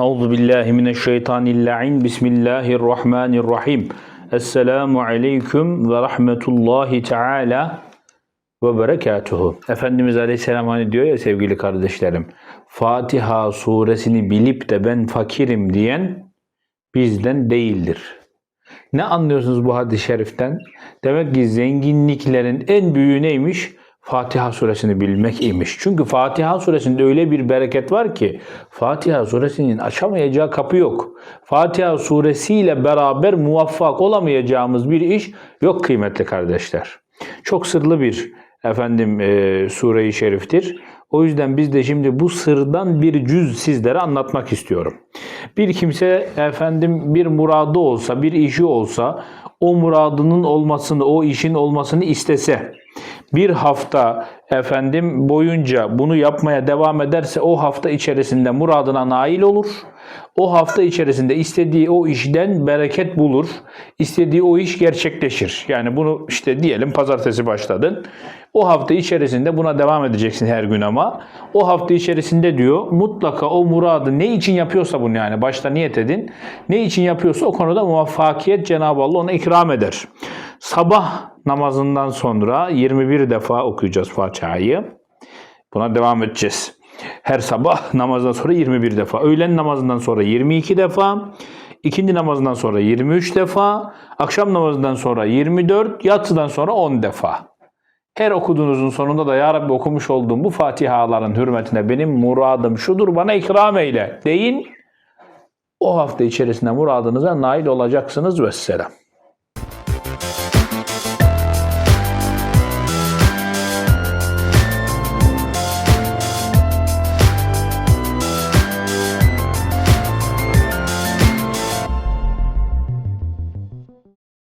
Euzu billahi mineşşeytanirracim. Bismillahirrahmanirrahim. Esselamu aleyküm ve rahmetullahi teala ve berekatuhu. Efendimiz Aleyhisselam hani diyor ya sevgili kardeşlerim. Fatiha suresini bilip de ben fakirim diyen bizden değildir. Ne anlıyorsunuz bu hadis-i şeriften? Demek ki zenginliklerin en büyüğü neymiş? Fatiha suresini bilmek imiş. Çünkü Fatiha suresinde öyle bir bereket var ki Fatiha suresinin açamayacağı kapı yok. Fatiha suresiyle beraber muvaffak olamayacağımız bir iş yok kıymetli kardeşler. Çok sırlı bir efendim e, sure-i şeriftir. O yüzden biz de şimdi bu sırdan bir cüz sizlere anlatmak istiyorum. Bir kimse efendim bir muradı olsa, bir işi olsa, o muradının olmasını, o işin olmasını istese, bir hafta efendim boyunca bunu yapmaya devam ederse o hafta içerisinde muradına nail olur. O hafta içerisinde istediği o işten bereket bulur. İstediği o iş gerçekleşir. Yani bunu işte diyelim pazartesi başladın. O hafta içerisinde buna devam edeceksin her gün ama. O hafta içerisinde diyor mutlaka o muradı ne için yapıyorsa bunu yani başta niyet edin. Ne için yapıyorsa o konuda muvaffakiyet Cenab-ı Allah ona ikram eder. Sabah namazından sonra 21 defa okuyacağız Fatiha'yı. Buna devam edeceğiz. Her sabah namazdan sonra 21 defa. Öğlen namazından sonra 22 defa. ikindi namazından sonra 23 defa. Akşam namazından sonra 24. Yatsıdan sonra 10 defa. Her okuduğunuzun sonunda da Ya Rabbi okumuş olduğum bu Fatihaların hürmetine benim muradım şudur bana ikram eyle deyin. O hafta içerisinde muradınıza nail olacaksınız. Vesselam.